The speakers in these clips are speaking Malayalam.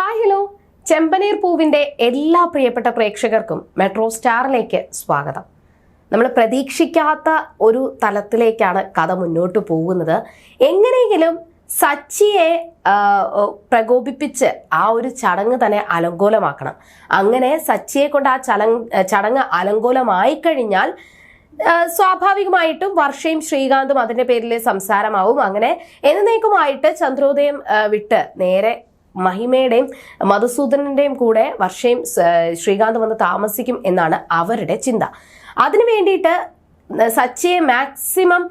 Hi hello. ചെമ്പനീർ പൂവിന്റെ എല്ലാ പ്രിയപ്പെട്ട പ്രേക്ഷകർക്കും മെട്രോ സ്റ്റാറിലേക്ക് സ്വാഗതം. നമ്മൾ പ്രതീക്ഷിക്കാത്ത ഒരു തലത്തിലേക്കാണ് കഥ മുന്നോട്ട് പോകുന്നത്. എങ്ങനെയെങ്കിലും സച്ചിയെ പ്രകോപിപ്പിച്ച് ആ ഒരു ചടങ്ങ് തന്നെ അലങ്കോലമാക്കണം. അങ്ങനെ സച്ചിയെ കൊണ്ട് ആ ചടങ്ങ് ചടങ്ങ് അലങ്കോലമായി കഴിഞ്ഞാൽ സ്വാഭാവികമായിട്ടും വർഷയും ശ്രീകാന്തും അതിന്റെ പേരിൽ സംസാരമാവും. അങ്ങനെ എന്നേക്കുമായിട്ട് ചന്ദ്രോദയം വിട്ട് നേരെ മഹിമയുടെയും മധുസൂദനന്റെയും കൂടെ വർഷയും ശ്രീകാന്ത് വന്ന് താമസിക്കും എന്നാണ് അവരുടെ ചിന്ത. അതിനു വേണ്ടിയിട്ട് സച്ചിയെ മാക്സിമം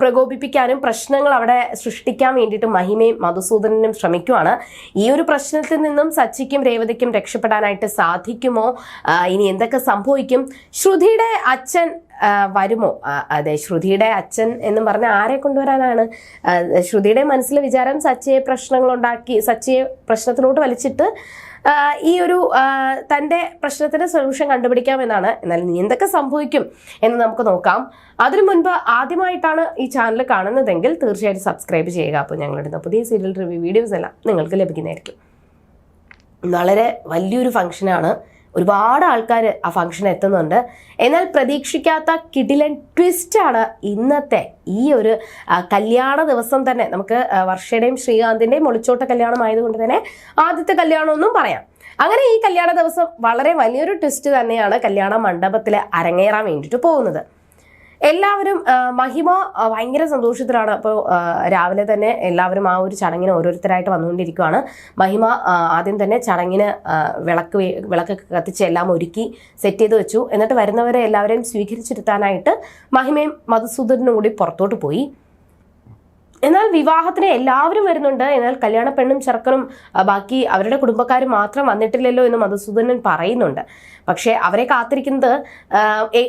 പ്രകോപിപ്പിക്കാനും പ്രശ്നങ്ങൾ അവിടെ സൃഷ്ടിക്കാൻ വേണ്ടിയിട്ട് മഹിമയും മധുസൂദനനും ശ്രമിക്കുവാണ്. ഈ ഒരു പ്രശ്നത്തിൽ നിന്നും സച്ചിക്കും രേവതിക്കും രക്ഷപ്പെടാനായിട്ട് സാധിക്കുമോ? ഇനി എന്തൊക്കെ സംഭവിക്കും? ശ്രുതിയുടെ അച്ഛൻ വരുമോ? അതെ ശ്രുതിയുടെ അച്ഛൻ എന്ന് പറഞ്ഞ ആരെ കൊണ്ടുവരാനാണ്? ശ്രുതിയുടെ മനസ്സിലെ വിചാരം സച്ചിയെ പ്രശ്നങ്ങളുണ്ടാക്കി സച്ചിയെ പ്രശ്നത്തിലോട്ട് വലിച്ചിട്ട് ഈ ഒരു തന്റെ പ്രശ്നത്തിന് സൊല്യൂഷൻ കണ്ടുപിടിക്കാമെന്നാണ്. എന്നാൽ നീ എന്തൊക്കെ സംഭവിക്കും എന്ന് നമുക്ക് നോക്കാം. അതിനു മുൻപ് ആദ്യമായിട്ടാണ് ഈ ചാനൽ കാണുന്നതെങ്കിൽ തീർച്ചയായിട്ടും സബ്സ്ക്രൈബ് ചെയ്യുക. അപ്പോൾ ഞങ്ങളുടെ പുതിയ സീരിയൽ റിവ്യൂ വീഡിയോസ് എല്ലാം നിങ്ങൾക്ക് ലഭിക്കുന്നതായിരിക്കും. വളരെ വലിയൊരു ഫംഗ്ഷനാണ് ഒരുപാട് ആൾക്കാർ ആ ഫംഗ്ഷൻ എത്തുന്നുണ്ട്. എന്നാൽ പ്രതീക്ഷിക്കാത്ത കിടിലൻ ട്വിസ്റ്റാണ് ഇന്നത്തെ ഈ ഒരു കല്യാണ ദിവസം തന്നെ. നമുക്ക് വർഷയുടെയും ശ്രീകാന്തിന്റെയും ഒളിച്ചോട്ട കല്യാണം ആയതുകൊണ്ട് തന്നെ ആദ്യത്തെ കല്യാണമൊന്നും പറയാം. അങ്ങനെ ഈ കല്യാണ ദിവസം വളരെ വലിയൊരു ട്വിസ്റ്റ് തന്നെയാണ് കല്യാണ മണ്ഡപത്തിൽ അരങ്ങേറാൻ വേണ്ടിയിട്ട് പോകുന്നത്. എല്ലാവരും മഹിമ ഭയങ്കര സന്തോഷത്തിലാണ്. അപ്പോൾ രാവിലെ തന്നെ എല്ലാവരും ആ ഒരു ചടങ്ങിന് ഓരോരുത്തരായിട്ട് വന്നുകൊണ്ടിരിക്കുകയാണ് മഹിമ ആദ്യം തന്നെ ചടങ്ങിന് വിളക്ക് വിളക്കൊക്കെ കത്തിച്ച് എല്ലാം ഒരുക്കി സെറ്റ് ചെയ്ത് വെച്ചു. എന്നിട്ട് വരുന്നവരെ എല്ലാവരെയും സ്വീകരിച്ചിരുത്താനായിട്ട് മഹിമയും മധുസൂദനും കൂടി പുറത്തോട്ട് പോയി. എന്നാൽ വിവാഹത്തിന് എല്ലാവരും വരുന്നുണ്ട്. എന്നാൽ കല്യാണ പെണ്ണും ചെറുക്കനും ബാക്കി അവരുടെ കുടുംബക്കാർ മാത്രം വന്നിട്ടില്ലല്ലോ എന്ന് മധുസൂദനൻ പറയുന്നുണ്ട്. പക്ഷേ അവരെ കാത്തിരിക്കുന്നത്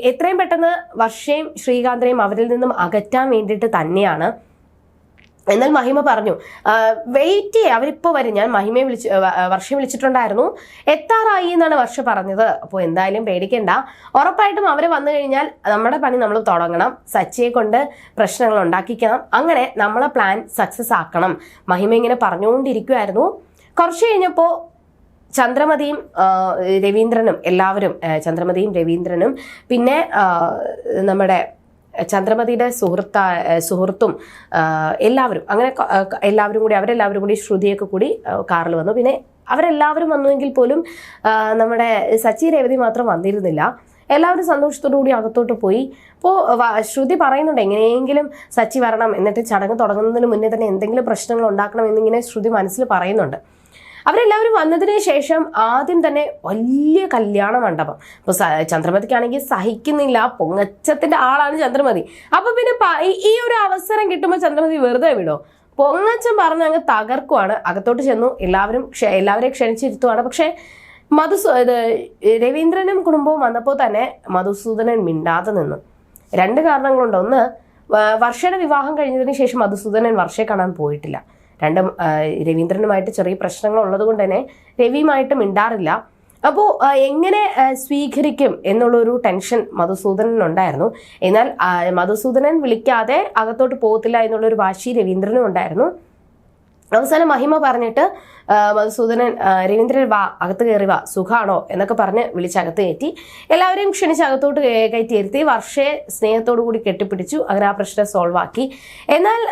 എത്രയും പെട്ടെന്ന് വർഷയും ശ്രീകാന്തിനെയും അവരിൽ നിന്നും അകറ്റാൻ വേണ്ടിയിട്ട് തന്നെയാണ്. എന്നാൽ മഹിമ പറഞ്ഞു വെയിറ്റ് ചെയ്യുക അവരിപ്പോൾ വരും. ഞാൻ മഹിമയെ വിളിച്ച് വർഷം വിളിച്ചിട്ടുണ്ടായിരുന്നു. എത്താറായി എന്നാണ് വർഷ പറഞ്ഞത്. അപ്പോൾ എന്തായാലും പേടിക്കണ്ട. ഉറപ്പായിട്ടും അവർ വന്നു കഴിഞ്ഞാൽ നമ്മുടെ പണി നമ്മൾ തുടങ്ങണം. സച്ചിയെ കൊണ്ട് പ്രശ്നങ്ങൾ ഉണ്ടാക്കിക്കണം. അങ്ങനെ നമ്മളെ പ്ലാൻ സക്സസ് ആക്കണം. മഹിമ ഇങ്ങനെ പറഞ്ഞുകൊണ്ടിരിക്കുമായിരുന്നു കുറച്ച് കഴിഞ്ഞപ്പോൾ ചന്ദ്രമതിയും രവീന്ദ്രനും എല്ലാവരും ചന്ദ്രമതിയും രവീന്ദ്രനും പിന്നെ നമ്മുടെ ചന്ദ്രമതിയുടെ സുഹൃത്ത സുഹൃത്തും എല്ലാവരും അങ്ങനെ എല്ലാവരും കൂടി അവരെല്ലാവരും കൂടി ശ്രുതിയൊക്കെ കൂടി കാറിൽ വന്നു. പിന്നെ അവരെല്ലാവരും വന്നുവെങ്കിൽ പോലും നമ്മുടെ സച്ചി രേവതി മാത്രം വന്നിരുന്നില്ല. എല്ലാവരും സന്തോഷത്തോടു കൂടി അകത്തോട്ട് പോയി. അപ്പോൾ ശ്രുതി പറയുന്നുണ്ട് എങ്ങനെയെങ്കിലും സച്ചി വരണം. എന്നിട്ട് ചടങ്ങ് തുടങ്ങുന്നതിന് മുന്നേ തന്നെ എന്തെങ്കിലും പ്രശ്നങ്ങൾ ഉണ്ടാക്കണം എന്നിങ്ങനെ ശ്രുതി മനസ്സിൽ പറയുന്നുണ്ട്. അവരെല്ലാവരും വന്നതിന് ശേഷം ആദ്യം തന്നെ വലിയ കല്യാണ മണ്ഡപം. ഇപ്പൊ സ- ചന്ദ്രമതിക്കാണെങ്കിൽ സഹിക്കുന്നില്ല പൊങ്ങച്ചത്തിന്റെ ആളാണ് ചന്ദ്രമതി. അപ്പൊ പിന്നെ ഈ- ഒരു അവസരം കിട്ടുമ്പോൾ ചന്ദ്രമതി വെറുതെ വിടോ. പൊങ്ങച്ചൻ പറഞ്ഞ് അങ്ങ് തകർക്കുവാണ്. അകത്തോട്ട് ചെന്നു. എല്ലാവരും എല്ലാവരെയും ക്ഷണിച്ചിരുത്തുവാണ്. പക്ഷേ മധുസൂ ഇത് രവീന്ദ്രനും കുടുംബവും വന്നപ്പോൾ തന്നെ മധുസൂദനൻ മിണ്ടാതെ നിന്നു. രണ്ട് കാരണങ്ങളുണ്ട്. ഒന്ന് വർഷയുടെ വിവാഹം കഴിഞ്ഞതിന് ശേഷം മധുസൂദനൻ വർഷയെ കാണാൻ പോയിട്ടില്ല. രണ്ട് രവീന്ദ്രനുമായിട്ട് ചെറിയ പ്രശ്നങ്ങൾ ഉള്ളത് കൊണ്ട് തന്നെ രവിയുമായിട്ട് മിണ്ടാറില്ല. അപ്പോൾ എങ്ങനെ സ്വീകരിക്കും എന്നുള്ളൊരു ടെൻഷൻ മധുസൂദനനുണ്ടായിരുന്നു. എന്നാൽ മധുസൂദനൻ വിളിക്കാതെ അകത്തോട്ട് പോകത്തില്ല എന്നുള്ളൊരു വാശി രവീന്ദ്രനും ഉണ്ടായിരുന്നു അവസാനം മഹിമ പറഞ്ഞിട്ട് മധുസൂദനൻ രവീന്ദ്രൻ വാ അകത്ത് കയറി വാ സുഖാണോ? എന്നൊക്കെ പറഞ്ഞ് വിളിച്ചകത്ത് കയറ്റി. എല്ലാവരെയും ക്ഷണിച്ച് അകത്തോട്ട് കയറ്റി ഇരുത്തി വർഷയെ സ്നേഹത്തോടു കൂടി കെട്ടിപ്പിടിച്ചു അങ്ങനെ ആ പ്രശ്നം സോൾവ് ആക്കി. എന്നാൽ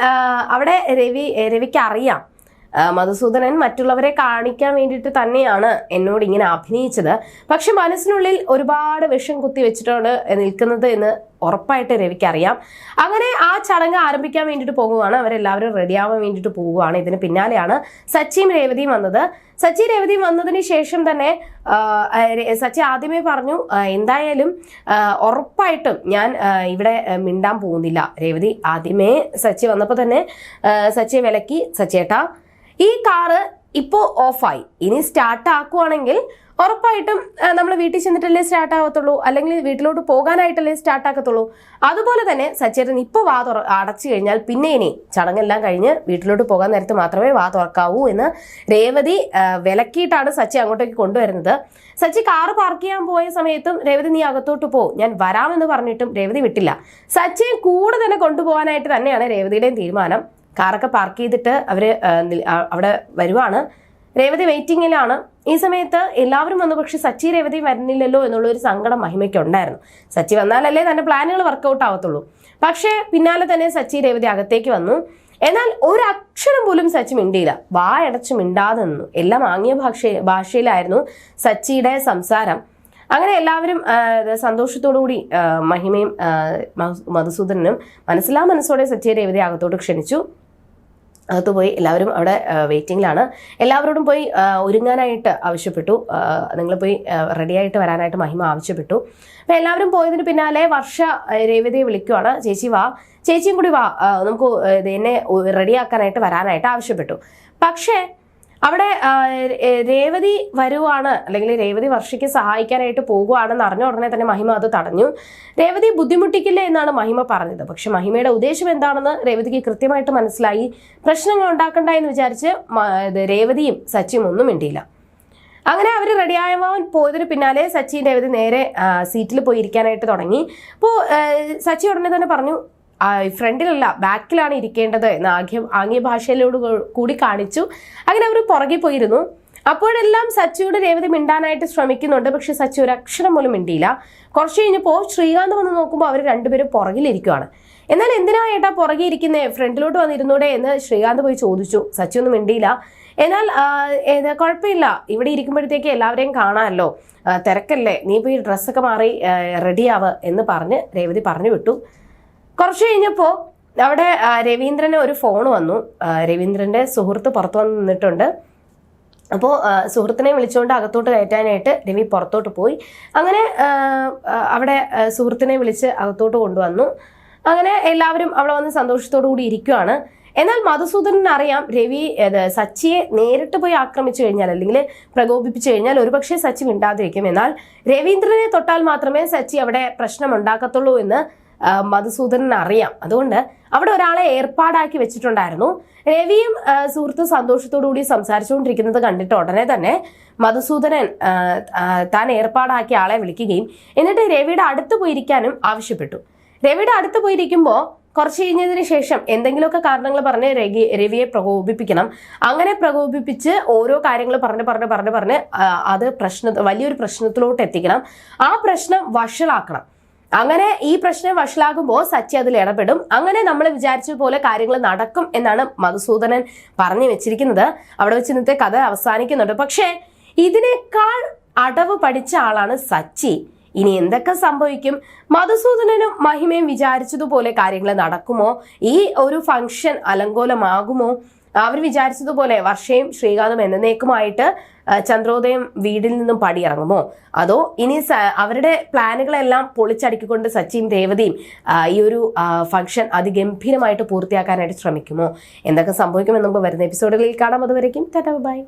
അവിടെ രവി രവിക്ക് അറിയാം മധുസൂദനൻ മറ്റുള്ളവരെ കാണിക്കാൻ വേണ്ടിയിട്ട് തന്നെയാണ് എന്നോട് ഇങ്ങനെ അഭിനയിച്ചത്. പക്ഷെ മനസ്സിനുള്ളിൽ ഒരുപാട് വിഷം കുത്തി വെച്ചിട്ടാണ് നിൽക്കുന്നത് എന്ന് ഉറപ്പായിട്ട് രവിക്ക് അറിയാം അങ്ങനെ ആ ചടങ്ങ് ആരംഭിക്കാൻ വേണ്ടിയിട്ട് പോകുകയാണ് അവരെല്ലാവരും റെഡിയാവാൻ വേണ്ടിയിട്ട് പോവുകയാണ്. ഇതിന് പിന്നാലെയാണ് സച്ചിയും രേവതിയും വന്നത്. സച്ചി രേവതി വന്നതിന് ശേഷം തന്നെ സച്ചി ആദ്യമേ പറഞ്ഞു എന്തായാലും ഉറപ്പായിട്ടും ഞാൻ ഇവിടെ മിണ്ടാൻ പോകുന്നില്ല. രേവതി ആദ്യമേ സച്ചി വന്നപ്പോൾ തന്നെ സച്ചിയെ വിലക്കി സച്ചേട്ടാ ഈ കാറ് ഇപ്പോൾ ഓഫായി ഇനി സ്റ്റാർട്ട് ആക്കുവാണെങ്കിൽ ഉറപ്പായിട്ടും നമ്മൾ വീട്ടിൽ ചെന്നിട്ടല്ലേ സ്റ്റാർട്ട് ആകത്തുള്ളൂ. അല്ലെങ്കിൽ വീട്ടിലോട്ട് പോകാനായിട്ടല്ലേ സ്റ്റാർട്ട് ആക്കത്തുള്ളൂ അതുപോലെ തന്നെ സച്ചേട്ടൻ ഇപ്പോൾ വാ തുറ അടച്ചു കഴിഞ്ഞാൽ പിന്നെ ഇനി ചടങ്ങെല്ലാം കഴിഞ്ഞ് വീട്ടിലോട്ട് പോകാൻ നേരത്ത് മാത്രമേ വാ തുറക്കാവൂ എന്ന് രേവതി വിലക്കിയിട്ടാണ് സച്ചി അങ്ങോട്ടേക്ക് കൊണ്ടുവരുന്നത്. സച്ചി കാറ് പാർക്ക് ചെയ്യാൻ പോയ സമയത്തും രേവതി നീ അകത്തോട്ട് പോ ഞാൻ വരാമെന്ന് പറഞ്ഞിട്ടും രേവതി വിട്ടില്ല. സച്ചിയെ കൂടെ തന്നെ കൊണ്ടുപോകാനായിട്ട് തന്നെയാണ് രേവതിയുടെയും തീരുമാനം. കാറൊക്കെ പാർക്ക് ചെയ്തിട്ട് ആ, അവിടെ വരുവാണ്. രേവതി വെയിറ്റിങ്ങിലാണ്. ഈ സമയത്ത് എല്ലാവരും വന്നു. പക്ഷേ സച്ചി രേവതി വരുന്നില്ലല്ലോ എന്നുള്ളൊരു സങ്കടം മഹിമയ്ക്ക് ഉണ്ടായിരുന്നു. സച്ചി വന്നാലല്ലേ തന്റെ പ്ലാനുകൾ വർക്കൗട്ട് ആവത്തുള്ളൂ. പക്ഷേ പിന്നാലെ തന്നെ സച്ചി രേവതി അകത്തേക്ക് വന്നു. എന്നാൽ ഒരക്ഷരം പോലും സച്ചി മിണ്ടിയില്ല. വായടച്ച് മിണ്ടാതെ നിന്നു. എല്ലാം ആംഗ്യ ഭാഷ ഭാഷയിലായിരുന്നു സച്ചിയുടെ സംസാരം. അങ്ങനെ എല്ലാവരും സന്തോഷത്തോടുകൂടി മഹിമയും മധുസൂദനനും മനസ്സിലാ മനസ്സോടെ സച്ചി രേവതി അകത്തോട്ട് ക്ഷണിച്ചു. അകത്ത് പോയി എല്ലാവരും അവിടെ വെയിറ്റിംഗിലാണ്. എല്ലാവരോടും പോയി ഒരുങ്ങാനായിട്ട് ആവശ്യപ്പെട്ടു. നിങ്ങൾ പോയി റെഡിയായിട്ട് വരാനായിട്ട് മഹിമ ആവശ്യപ്പെട്ടു. അപ്പം എല്ലാവരും പോയതിന് പിന്നാലെ വർഷ രേവതിയെ വിളിക്കുവാണ്. ചേച്ചി വാ. ചേച്ചിയും കൂടി വാ. നമുക്ക് എന്നെ റെഡിയാക്കാനായിട്ട് വരാനായിട്ട് ആവശ്യപ്പെട്ടു. പക്ഷേ അവിടെ രേവതി വരുവാണ് അല്ലെങ്കിൽ രേവതി വർഷയ്ക്ക് സഹായിക്കാനായിട്ട് പോകുവാണെന്ന് അറിഞ്ഞ ഉടനെ തന്നെ മഹിമ അത് തടഞ്ഞു. രേവതി ബുദ്ധിമുട്ടിക്കില്ല എന്നാണ് മഹിമ പറഞ്ഞത്. പക്ഷെ മഹിമയുടെ ഉദ്ദേശം എന്താണെന്ന് രേവതിക്ക് കൃത്യമായിട്ട് മനസ്സിലായി. പ്രശ്നങ്ങൾ ഉണ്ടാക്കണ്ട എന്ന് വിചാരിച്ച് രേവതിയും സച്ചിയും ഒന്നും മിണ്ടിയില്ല. അങ്ങനെ അവർ റെഡിയാവാൻ പോയതിന് പിന്നാലെ സച്ചിൻ രേവതി നേരെ സീറ്റിൽ പോയിരിക്കാനായിട്ട് തുടങ്ങി. അപ്പോൾ സച്ചി ഉടനെ തന്നെ പറഞ്ഞു ഫ്രണ്ടിലല്ല ബാക്കിലാണ് ഇരിക്കേണ്ടത് എന്ന് ആംഗ്യ ആംഗ്യ ഭാഷയിലോട് കൂടി കാണിച്ചു. അങ്ങനെ അവർ പുറകെ പോയിരുന്നു. അപ്പോഴെല്ലാം സച്ചിയോട് രേവതി മിണ്ടാനായിട്ട് ശ്രമിക്കുന്നുണ്ട്. പക്ഷെ സച്ചു ഒരു അക്ഷരം പോലും മിണ്ടിയില്ല. കുറച്ച് കഴിഞ്ഞപ്പോൾ ശ്രീകാന്ത് വന്ന് നോക്കുമ്പോൾ അവർ രണ്ടുപേരും പുറകിലിരിക്കുവാണ്. എന്നാൽ എന്തിനാ ഏട്ടാ പുറകെ ഇരിക്കുന്നേ? ഫ്രണ്ടിലോട്ട് വന്നിരുന്നൂടെ എന്ന് ശ്രീകാന്ത് പോയി ചോദിച്ചു. സച്ചു ഒന്നും മിണ്ടിയില്ല. എന്നാൽ കുഴപ്പമില്ല. ഇവിടെ ഇരിക്കുമ്പോഴത്തേക്ക് എല്ലാവരെയും കാണാമല്ലോ. തിരക്കല്ലേ. നീ പോയി ഡ്രസ്സൊക്കെ മാറി റെഡിയാവ് എന്ന് പറഞ്ഞ് രേവതി പറഞ്ഞു വിട്ടു. കുറച്ച് കഴിഞ്ഞപ്പോൾ അവിടെ രവീന്ദ്രന് ഒരു ഫോൺ വന്നു. രവീന്ദ്രന്റെ സുഹൃത്ത് പുറത്തു വന്ന് നിന്നിട്ടുണ്ട് അപ്പോൾ സുഹൃത്തിനെ വിളിച്ചുകൊണ്ട് അകത്തോട്ട് കയറ്റാനായിട്ട് രവി പുറത്തോട്ട് പോയി. അങ്ങനെ അവിടെ സുഹൃത്തിനെ വിളിച്ച് അകത്തോട്ട് കൊണ്ടുവന്നു. അങ്ങനെ എല്ലാവരും അവിടെ വന്ന് സന്തോഷത്തോടു കൂടി ഇരിക്കുവാണ്. എന്നാൽ മധുസൂദനൻ അറിയാം രവി സച്ചിയെ നേരിട്ട് പോയി ആക്രമിച്ചു കഴിഞ്ഞാൽ അല്ലെങ്കിൽ പ്രകോപിപ്പിച്ചു കഴിഞ്ഞാൽ ഒരുപക്ഷെ സച്ചി മിണ്ടാതിരിക്കും. എന്നാൽ രവീന്ദ്രനെ തൊട്ടാൽ മാത്രമേ സച്ചി അവിടെ പ്രശ്നം ഉണ്ടാക്കത്തുള്ളൂ എന്ന് മധുസൂദനൻ അറിയാം. അതുകൊണ്ട് അവിടെ ഒരാളെ ഏർപ്പാടാക്കി വെച്ചിട്ടുണ്ടായിരുന്നു. രവിയും സുഹൃത്ത് സന്തോഷത്തോടു കൂടി സംസാരിച്ചുകൊണ്ടിരിക്കുന്നത് കണ്ടിട്ട് ഉടനെ തന്നെ മധുസൂദനൻ താൻ ഏർപ്പാടാക്കിയ ആളെ വിളിക്കുകയും എന്നിട്ട് രവിയുടെ അടുത്ത് പോയിരിക്കാനും ആവശ്യപ്പെട്ടു. രവിയുടെ അടുത്ത് പോയിരിക്കുമ്പോൾ കുറച്ച് കഴിഞ്ഞതിന് ശേഷം എന്തെങ്കിലുമൊക്കെ കാരണങ്ങൾ പറഞ്ഞ് രവി രവിയെ പ്രകോപിപ്പിക്കണം. അങ്ങനെ പ്രകോപിപ്പിച്ച് ഓരോ കാര്യങ്ങൾ പറഞ്ഞ് പറഞ്ഞ് പറഞ്ഞ് പറഞ്ഞ് അത് പ്രശ്ന വലിയൊരു പ്രശ്നത്തിലോട്ട് എത്തിക്കണം ആ പ്രശ്നം വഷളാക്കണം. അങ്ങനെ ഈ പ്രശ്നം വഷളാകുമ്പോൾ സച്ചി അതിൽ ഇടപെടും. അങ്ങനെ നമ്മൾ വിചാരിച്ച പോലെ കാര്യങ്ങൾ നടക്കും എന്നാണ് മധുസൂദനൻ പറഞ്ഞു വെച്ചിരിക്കുന്നത്. അവിടെ വെച്ച് ഇന്നത്തെ കഥ അവസാനിക്കുന്നുണ്ട്. പക്ഷേ ഇതിനേക്കാൾ അടവ് പഠിച്ച ആളാണ് സച്ചി. ഇനി എന്തൊക്കെ സംഭവിക്കും? മധുസൂദനനും മഹിമയും വിചാരിച്ചതുപോലെ കാര്യങ്ങൾ നടക്കുമോ? ഈ ഒരു ഫംഗ്ഷൻ അലങ്കോലമാകുമോ? അവർ വിചാരിച്ചതുപോലെ വർഷയും ശ്രീകാന്തും എന്നേക്കുമായിട്ട് ചന്ദ്രോദയം വീടിൽ നിന്നും പടിയിറങ്ങുമോ? അതോ ഇനി അവരുടെ പ്ലാനുകളെല്ലാം പൊളിച്ചടുക്കിക്കൊണ്ട് സച്ചിയും രേവതിയും ഈ ഒരു ഫംഗ്ഷൻ അതിഗംഭീരമായിട്ട് പൂർത്തിയാക്കാനായിട്ട് ശ്രമിക്കുമോ? എന്തൊക്കെ സംഭവിക്കുമെന്ന് നമുക്ക് വരുന്ന എപ്പിസോഡുകളിൽ കാണാം. അതുവരേക്കും ടാറ്റാ ബൈ.